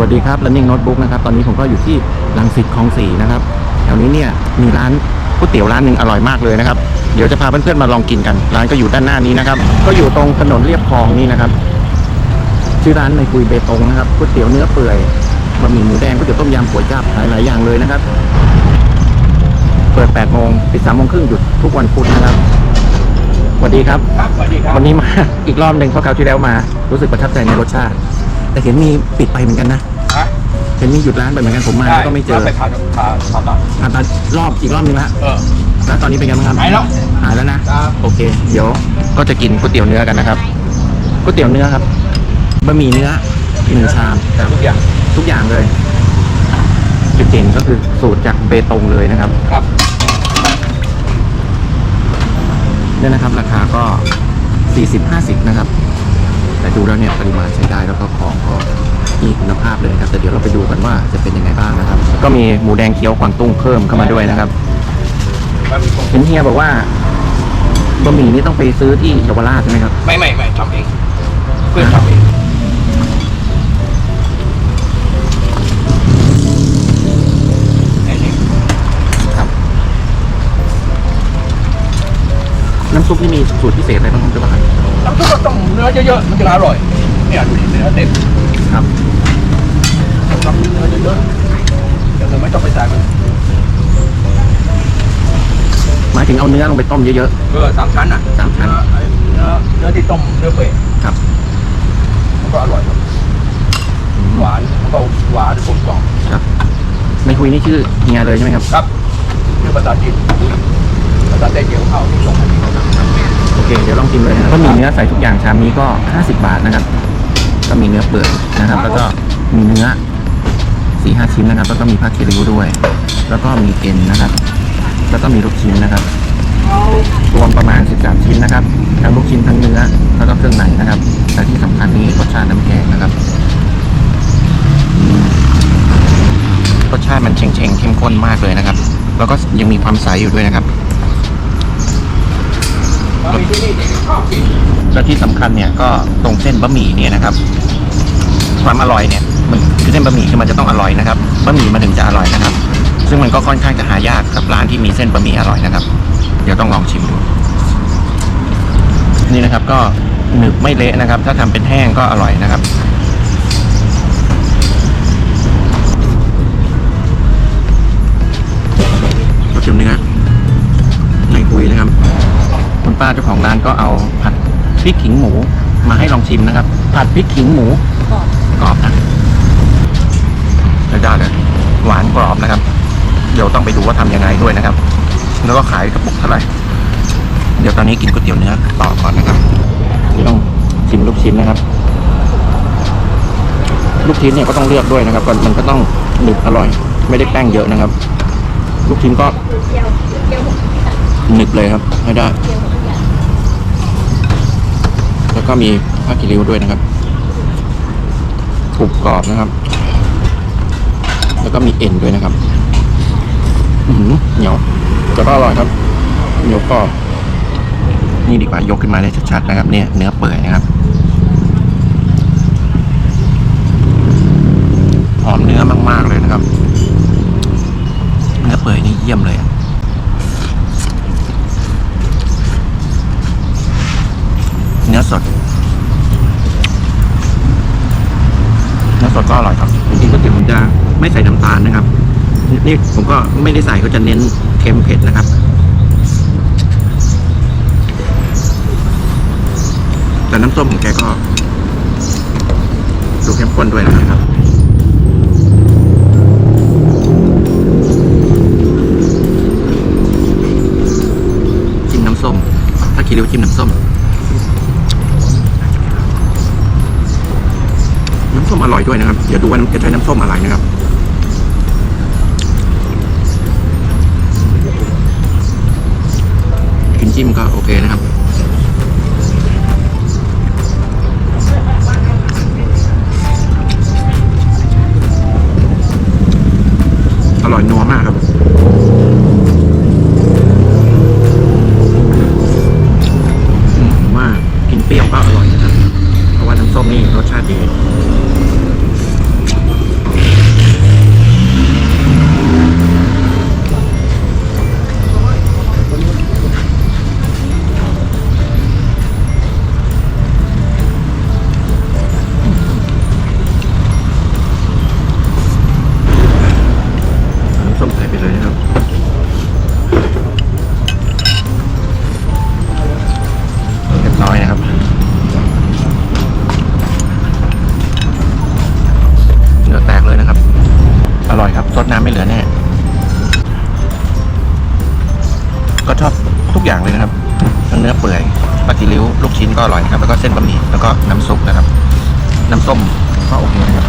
วัสดีครับ Running Notebook นะครับ ตอนนี้ผมก็อยู่ที่ลังสิตคลองสี่นะครับ แถวนี้เนี่ยมีร้านก๋วยเตี๋ยวร้านหนึ่งอร่อยมากเลยนะครับ เดี๋ยวจะพาเพื่อนๆมาลองกินกัน ร้านก็อยู่ด้านหน้านี้นะครับ ก็อยู่ตรงถนนเรียบคลองนี่นะครับ ชื่อร้านในกุยเบตงนะครับ ก๋วยเตี๋ยวเนื้อเปื่อยบะหมี่หมูแดงก๋วยเตี๋ยวต้มยำก๋วยจั๊บหลายหลายอย่างเลยนะครับ เปิด8โมงปิด3โมงครึ่งหยุดทุกวันพุธนะครับสวัสดีครับ ครับสวัสดีครับ วันนี้มาอีกรอบหนึ่งเพราะคราวที่แล้วมา รู้สึกประทับใจในรสชาติ แต่เห็นมีปิดไปเหมือนกันนะฮะเห็นมีหยุดร้านไปเหมือนกันผมมาแล้วก็ไม่เจอไปผ่าผ่าผ่าตัดอะตอนรอบอีกรอบนึงละเออ แล้วตอนนี้เป็นไงบ้างครับหายแล้วหายแล้วนะ ครับ โอเค เดี๋ยวก็จะกินก๋วยเตี๋ยวเนื้อกันนะครับก๋วยเตี๋ยวเนื้อครับบะหมี่เนื้อหนึ่งชามแต่ทุกอย่างทุกอย่างเลยจุดเด่นก็คือสูตรจากเบตงเลยนะครับ ครับ เนี่ยนะครับ ราคาก็ 40-50 นะครับ แต่ดูแล้วเนี่ยปริมาณใช้ได้แล้วก็ของก็มีคุณภาพเลยนะครับแต่เดี๋ยวเราไปดูกันว่าจะเป็นยังไงบ้างนะครับ ก็มีหมูแดงเคี้ยวกวางตุ้งเพิ่มเข้ามาด้วยนะครับมันมีตรงเห็นเฮียบอกว่าบะหมี่นี่ต้องไปซื้อที่เยาวราชใช่ไหมครับไม่ไม่ไม่ทำเองเพื่อนทำเองไอ้นี่ครับน้ำซุปนี่มีสูตรพิเศษอะไรบ้างครับเจ้าบ้า นน้ำซุปก็ต้องเนื้อเยอะๆมันจะอร่อย เนี่ยดูดิเนื้อเต็มครับต้องเนื้อเยอะๆเดี๋ยวเราไม่ต้องไปใส่มันหมายถึงเอาเนื้อลงไปต้มเยอะเออสามชั้นอะสามชั้นเอเนื้อเนื้อที่ต้มเนื้อเปื่อยๆครับ มันก็อร่อยครับหวานมันก็หวานกลมกล่อมครับในคุยนี่ชื่อเฮียเลยใช่ไหมครับ ครับชื่อภาษาจีนภาษาเต้เกี่ยวข้าวที่ส่งให้พี่โอ เคเดี๋ยวลองชิมเลยนะครับก็มีเนื้อใส่ทุกอย่างชามนี้ก็ 50 บาทนะครับ ก็มีเนื้อเปื่อยนะครับ แล้วก็มีเนื้อสี่ห้าชิ้นนะครับ แล้วก็มีผ้าคีริ้วด้วย แล้วก็มีเอ็นนะครับ แล้วก็มีลูกชิ้นนะครับ รวมประมาณ 13 ชิ้นนะครับทั้งลูกชิ้นทั้งเนื้อ แล้วก็เครื่องในนะครับ แต่ที่สำคัญนี่รสชาติน้ำแกงนะครับ รสชาติมันเชงๆเข้มข้นมากเลยนะครับ แล้วก็ยังมีความใสอยู่ด้วยนะครับ บะหมี่ที่นี่เด็กชอบกิน และที่สำคัญเนี่ยก็ตรงเส้นบะหมี่เนี่ยนะครับ ความอร่อยเนี่ยมันคือเส้นบะหมี่คือมันจะต้องอร่อยนะครับบะหมี่มันถึงจะอร่อยนะครับ ซึ่งมันก็ค่อนข้างจะหายากกับร้านที่มีเส้นบะหมี่อร่อยนะครับ เดี๋ยวต้องลองชิมดูนี่นะครับก็หนึบไม่เละนะครับ ถ้าทำเป็นแห้งก็อร่อยนะครับาเจ้าของร้านก็เอาผัดพริกขิงหมูมาให้ลองชิมนะครับ ผัดพริกขิงหมูกรอบนะใช้ได้เลยหวานกรอบนะครับ เดี๋ยวต้องไปดูว่าทำยังไงด้วยนะครับ แล้วก็ขายกระปุกเท่าไหร่เดี๋ยวตอนนี้กินก๋วยเตี๋ยวเนื้อต่อก่อนนะครับนี่ต้องชิมลูกชิ้นนะครับ ลูกชิ้นเนี่ยก็ต้องเลือกด้วยนะครับก่อนมันก็ต้องหนึบอร่อย ไม่ได้แป้งเยอะนะครับ ลูกชิ้นก็หนึบเลยครับให้ได้ แล้วก็มีผ้ากิริ้วด้วยนะครับกรุบกรอบนะครับ แล้วก็มีเอ็นด้วยนะครับอือหือเหนียวแต่ก็อร่อยครับเหนียวกรอบนี่ดีกว่ายกขึ้นมาได้ชัดๆนะครับ เนี่ยเนื้อเปื่อยนะครับหอมเนื้อมากๆเลยนะครับ เนื้อเปื่อยนี่เยี่ยมเลยอะเนื้อ สดเนื้อสดก็อร่อยครับจริงๆก๋วยเตี๋ยวผมจะไม่ใส่น้ำตาลนะครับ นี่ผมก็ไม่ได้ใส่ก็จะเน้นเค็มเผ็ดนะครับแต่น้ำส้มของแกก็ดูเข้มข้นด้วยนะครับ ด้วยนะดูว่าจะใช้น้ำส้มอะไรนะครับกินจิ้มก็โอเคนะครับ อย่างเลยนะครับทั้งเนื้อเปื่อยปลากิริ้วลูกชิ้นก็อร่อยนะครับแล้วก็เส้นบะหมี่แล้วก็น้ำซุปนะครับ น้ำส้มก็โอเคนะครับ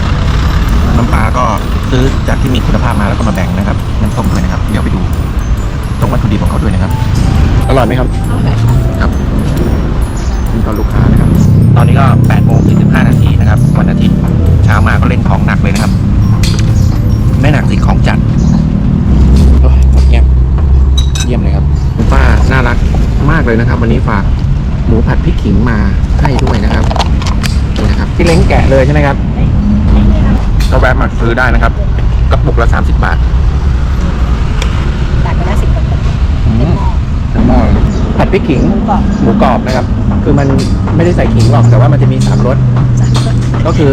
น้ำปลาก็ซื้อจากที่มีคุณภาพมาแล้วก็มาแบ่งนะครับน้ำส้มด้วยนะครับเดี๋ยวไปดูตรงวัตถุดิบของเขาด้วยนะครับอร่อยไหมครับครับนี่ก็ลูกค้านะครับ ตอนนี้ก็8โมง45นาทีนะครับ วันอาทิตย์เช้ามาก็เล่นของหนักเลยนะครับ ไม่หนักสิของจัดโอ้ยหมดเยี่ยมเยี่ยมเลยครับคุณป้า น่ารักมากเลยนะครับ วันนี้ฝากหมูผัดพริกขิงมาให้ด้วยนะครับนี่นะครับที่เล้งแกะเลยใช่ไหมครับก็แวะมาซื้อได้นะครับกระปุกละ30บาทตัดไปแล้วสิบกว่าอืมหม้อผัดพริกขิง หมูกรอบหมูกรอบนะครับ คือมันไม่ได้ใส่ขิงหรอก แต่ว่ามันจะมีสามรส สามรสก็คือ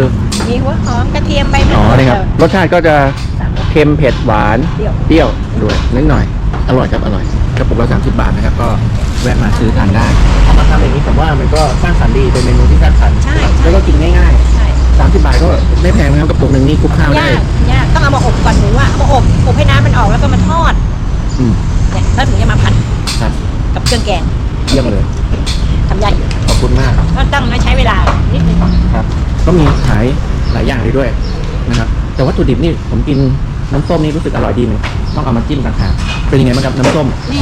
มีหัวหอมกระเทียมใบมะอ๋อกรูดนี่ครับ รสชาติก็จะสามรสเค็มเผ็ดหวาน เปรี้ยว เปรี้ยวด้วยนิดหน่อย อร่อยครับ อร่อย กระปุกละ30บาทนะครับ ก็แวะมาซื้อทานได้เอามาทำอย่างนี้ผมว่ามันก็สร้างสรรค์ดีเป็นเมนูที่สร้างสรรค์ใช่แล้วก็กินง่ายใช่ๆ30บาทก็ไม่แพงนะครับกระปุกหนึ่งนี่คลุกข้าวได้ยากยากต้องเอามาอบก่อนหมูอะเอามาอบอบให้น้ำมันออกแล้วก็มาทอดอืมเนี่ยแล้วถึงจะมาผัดครับกับเครื่องแกงเยี่ยมเลย ทำยากอยู่ขอบคุณมากก็ต้องใช้เวลานิดนึง ครับ ก็มีขายหลายอย่างเลยด้วยนะครับ แต่วัตถุดิบนี่ผมกิน น้ำส้มนี่รู้สึกอร่อยดีเหมือนต้องเอามาจิ้มต่างหากเป็นยังไงบ้างครับน้ำส้ม นี่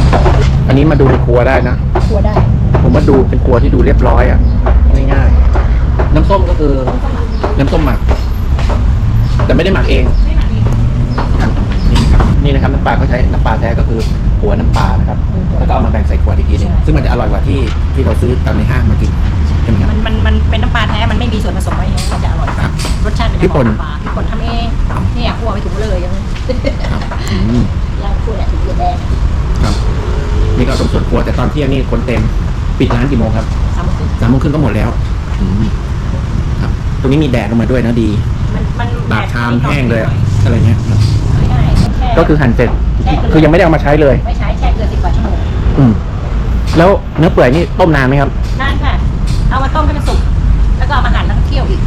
อันนี้มาดูในครัวได้นะ ครัวได้ผมว่าดูเป็นครัวที่ดูเรียบร้อยอะง่ายๆน้ำส้มก็คือน้ำส้มหมัก แต่ไม่ได้หมักเอง ไม่หมักดีครับนี่นะครับนี่นะครับน้ำปลาเขาใช้น้ำปลาแท้ก็คือหัวน้ำปลานะครับแล้วก็เอามาแบ่งใส่ขวดอีกทีหนึงซึ่งมันจะอร่อยกว่าที่ที่เราซื้อตามในห้างมากินใช่ไหมครับ มันมันมันเป็นน้ำปลาแท้ มันไม่มีส่วนผสมอะไรอย่างเงี้ยมันจะอร่อยครับรสชาติเป็นพี่ป่นน้ำปลา ครับอืมย่างคั่วเนี่ยถุงแดงครับ นี่ก็ตรงส่วนครัวแต่ตอนเที่ยงนี่คนเต็ม ปิดร้านกี่โมงครับสามโมงครึ่งสามโมงครึ่งก็หมดแล้วอืมครับ ตรงนี้มีแดดลงมาด้วยนะดีมันมันบาดชามแห้งเลยอะอะไรเงี้ยครับไม่ได้แช่ก็คือหั่นเสร็จ คือยังไม่ได้เอามาใช้เลย ไม่ใช้แช่เกลือสิบกว่าชั่วโมงอืม แล้วเนื้อเปื่อยนี่ต้มนานไหมครับ นานค่ะ เอามาต้มให้มันสุก แล้วก็เอามาหั่นแล้วก็เคี่ยวอีก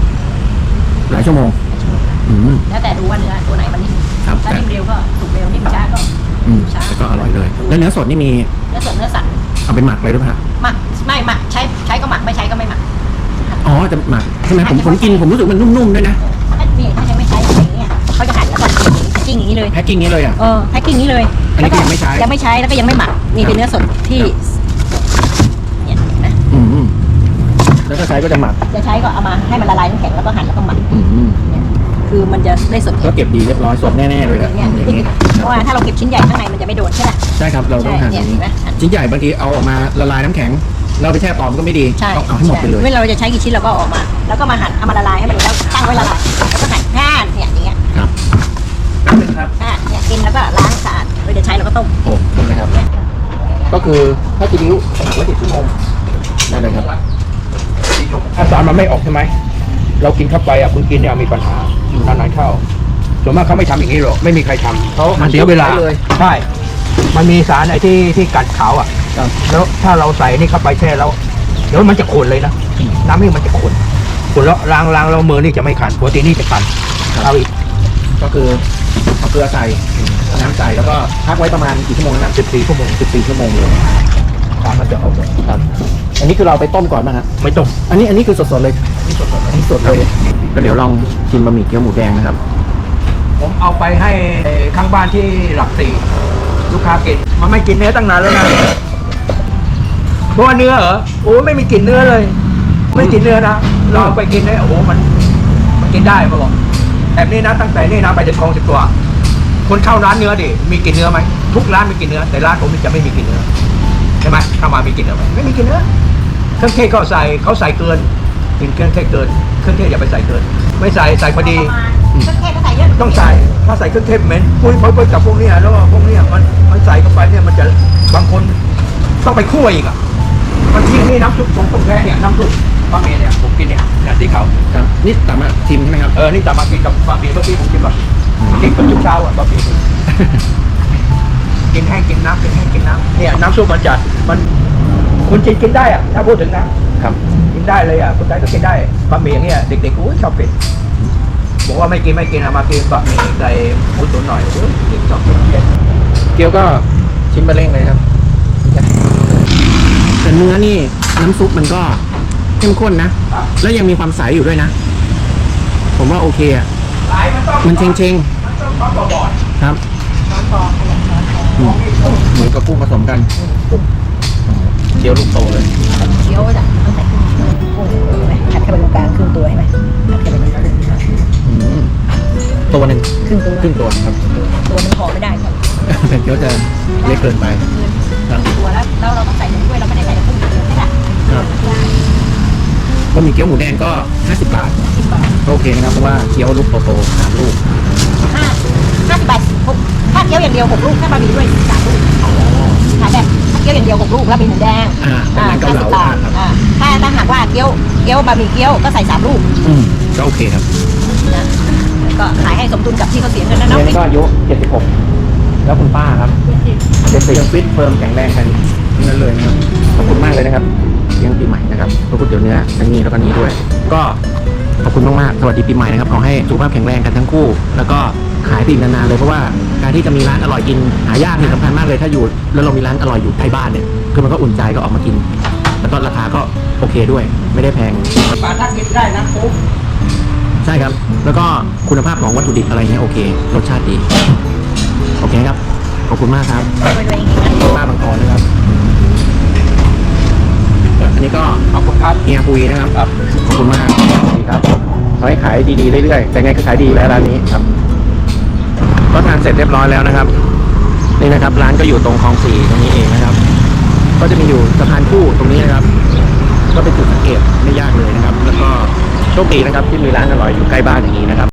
หลายชั่วโมงอืม แล้วแต่ดูว่าเนื้อตัวไหนมันนิ่มครับ ถ้าแต่นิ่มเร็วก็สุกเร็วนิ่มช้าก็อืมแต่ก็อร่อยเลย แล้วเนื้อสดนี่มีเนื้อสดเนื้อสัตว์เอาไปหมักเลยหรือเปล่าหมักไม่หมักใช้ใช้ก็หมักไม่ใช้ก็ไม่หมักอ๋อจะหมักใช่ไหมผมผมกินผมรู้สึกมันนุ่มๆด้วยนะถ้านี่ถ้ายังไม่ใช้อย่างเงี้ยเขาจะหั่นแล้วก็จิ้งอย่างนี้เลยแพ็คกิ้งนี้เลยอะเออแพ็คกิ้งนี้เลยอันนี้ก็ยังไม่ใช้ยังไม่ใช้แล้วก็ยังไม่หมักนี่เป็นเนื้อสดที่เนี่ยนะอืมแล้วถ้าใช้ก็จะหมักจะใช้ก็เอามาให้มันละลายน้ำแข็งแล้วก็หั่นแล้วก็หมักอืมเนี่ย คือมันจะได้สดก็เก็บดีเรียบร้อยสดแน่ๆเลยอะเนี่ยอย่างนี้เพราะว่าถ้าเราเก็บชิ้นใหญ่ข้างในมันจะไม่โดนใช่ไหมใช่ครับเราต้องใช่หั่นอเนี่ยย่างเห็นี้นไหมหั่นชิ้นใหญ่บางทีเอาออกมาละลายน้ำแข็ง เราไปแช่ต่อมก็ไม่ดีใช่ต้องเอาให้หมดไปเลยเวลาเราจะใช้กี่ชิ้นเราก็เอาออกมา แล้วก็มาหั่นเอามาละลายให้มันแล้วตั้งไว้ละลายแล้วก็หั่นแค่เนี่ยอย่างเงี้ยครับแป๊บนึงครับอะเนี่ยกินแล้วก็ล้างสะอาดเราจะใช้เราก็ต้มโอ้เห็นไหมครับก็คือถ้าจีนิ้วหมักไว้สิบชั่วโมงได้เลยครับถ้าสารมันไม่ออกใช่ไหมเรากินเข้าไปอะคุณกินเนี่ยมีปัญหา นานๆเข้าส่วนมากเขาไม่ทำอย่างนี้หรอกไม่มีใครทำเขาหั่มันนเสียเวลาเลย ใช่ มันมีสารไอ้ที่ที่กัดขาวอะครับ แล้วถ้าเราใส่นี่เข้าไปแช่แล้วเดี๋ยวมันจะขุ่นเลยนะน้ำนี่มันจะขุ่นขุ่นแล้วล้างล้างแล้วมือนี่จะไม่ขันปกตินี่จะขันเอาอีกก็คือเอาเกลือใส่น้ำใส่แล้วก็พักไว้ประมาณกี่ชั่วโมงนะครับสิบสี่ชั่วโมงสิบสี่ชั่วโมงเลย อันนี้คือเราไปต้มก่อนป่ะครับไม่ต้องอันนี้อันนี้คือสดๆเลยอันนี้สดเลยก็เดี๋ยวลองชิมบะหมี่เกี๊ยวหมูแดงนะครับ ผมเอาไปให้ข้างบ้านที่หลักสี่ลูกค้ากินมันไม่กินเนื้อตั้งนานแล้วนะเพราะว่าเนื้อเหรอโอ้ไม่มีกลิ่นเนื้อเลย ไม่กินเนื้อนะเราเอาไปกินเนี่ยโอ้โหมัน มันกินได้มาบอกแบบนี้นะตั้งแต่นี่นะไปจะทองสิบตัว คนเข้าร้านเนื้อดิมีกลิ่นเนื้อไหมทุกร้านมีกลิ่นเนื้อแต่ร้านผมนี่จะไม่มีกลิ่นเนื้อใช่ไหมถ้ามามีกลิ่นเนื้อไหมไม่มีกลิ่นเนื้อ เครื่องเทศเขาใส่เขาใส่เกินกินเครื่องเทศเกิน เครื่องเทศอย่าไปใส่เกิน ไม่ใส่ใส่พอดี เครื่องเทศก็ใส่เยอะต้องใส่ถ้าใส่เครื่องเทศเหม็นปุ้ยปุ้ยปุ้ยกับพวกเนี้ยแล้วก็พวกเนี้ยมันมันใส่เข้าไปเนี่ยมันจะบางคนต้องไปคั่วอีกอะมันที่นี่น้ำซุปของต้มแพ้เนี่ยน้ำซุปบะหมี่เนี่ยผมกินเนี่ยเนี่ยที่เขาครับนี่สามารถชิมใช่ไหมครับเออนี่แต่มากินกับบะหมี่เมื่อกี้ผมกินบะกินกับทุกเช้าอะบะหมี่กินแห้งกินน้ำกินแห้งกินน้ำเนี่ยน้ำซุปมันจัดมัน คุณจีนกินได้อะถ้าพูดถึงนะครับ กินได้เลยอะคนไทยก็กินได้บะหมี่อย่างเงี้ยเด็กๆอุ้ยชอบกินบอกว่าไม่กินไม่กินอะมากินบะหมี่ใส่หมูตุ๋นหน่อยโอ้ยเด็กชอบกินเกี๊ยวก็ชิ้นบะเร่งเลยครับแต่เนื้อนี่น้ำซุปมันก็เข้มข้นนะ แล้วยังมีความใสอยู่ด้วยนะ ผมว่าโอเคอะหลายมันต้องมันเชงเชงมันต้องพร้อมกับบอดๆครับอืมหมูกับกุ้งผสมกัน เคี้ยวลูกโตเลยเคี้ยวจ้ะต้องใส่กุ้งกุ้งเห็นไหมหัดเข้าไปตรงกลางครึ่งตัวเห็นไหมหัดเข้าไปตรงกลางอืมตัวหนึ่งครึ่งตัวครึ่งตัวครับ ตัวนึงห่อไม่ได้ครับแต่เคี้ยวจะเล็กเกินไปครับตัวแล้วแล้วเราต้องใส่ถุงด้วยเราไม่ได้ใส่ถุงนี่แหละครับบะหมี่เกี๊ยวหมูแดงก็50บาทสิบบาทก็โอเคนะครับเพราะว่าเคี้ยวลูกโตๆสามลูกห้าห้าสิบบาทหกถ้าเคี้ยวอย่างเดียวหกลูกถ้าบะหมี่ด้วยสามลูกขายแบบถ้าเคี้ยวอย่างเดียวหกลูกแล้วมีหมูแดงอ่าเป็นร้านเกาเหลา50บาทครับ อ่าถ้าถ้าหากว่าเกี๊ยวเกี๊ยวบะหมี่เกี๊ยวก็ใส่สามลูกอืมก็โอเคครับนะแล้วก็ขายให้สมดุลกับที่เขาเสียเงินนะเรีเนาะยนก็อายุ76 แล้วคุณป้าครับเด็กยังฟิตเฟิร์มแข็งแรงกันทั้งนั้นเลยนะครับขอบคุณมากเลยนะครับเลี้ยงปีใหม่นะครับพระคุณเดี๋ยวเนื้อทั้งนี้แล้วก็นี้ด้วย ก็ขอบคุณมากๆสวัสดีปีใหม่นะครับขอให้สุขภาพแข็งแรงกันทั้งคู่ แล้วก็ ขายไปอีกนานๆเลยเพราะว่าการที่จะมีร้านอร่อยกินหายากนี่สำคัญมากเลยถ้าอยู่ แล้วเรามีร้านอร่อยอยู่ใกล้บ้านเนี่ยคือมันก็อุ่นใจก็ออกมากิน แล้วก็ราคาก็โอเคด้วย ไม่ได้แพงปลาถ้ากินได้นะปุ๊บใช่ครับ แล้วก็คุณภาพของวัตถุดิบอะไรเงี้ยโอเค รสชาติดี โอเคครับ ขอบคุณมากครับไปด้วยอย่างงี้นะป้าบางกรนะครับ อันนี้ก็ขอบคุณครับเฮียปุยนะครับครับ ขอบคุณมากดีครับขอให้ขายดีๆเรื่อยๆ แต่ไงก็ขายดีแล้วร้านนี้ครับ ก็ทานเสร็จเรียบร้อยแล้วนะครับ นี่นะครับ ร้านก็อยู่ตรงคลองสี่ตรงนี้เองนะครับ ก็จะมีอยู่สะพานคู่ตรงนี้นะครับ ก็เป็นจุดสังเกตไม่ยากเลยนะครับ แล้วก็โชคดีนะครับที่มีร้านอร่อยอยู่ใกล้บ้านอย่างนี้นะครับ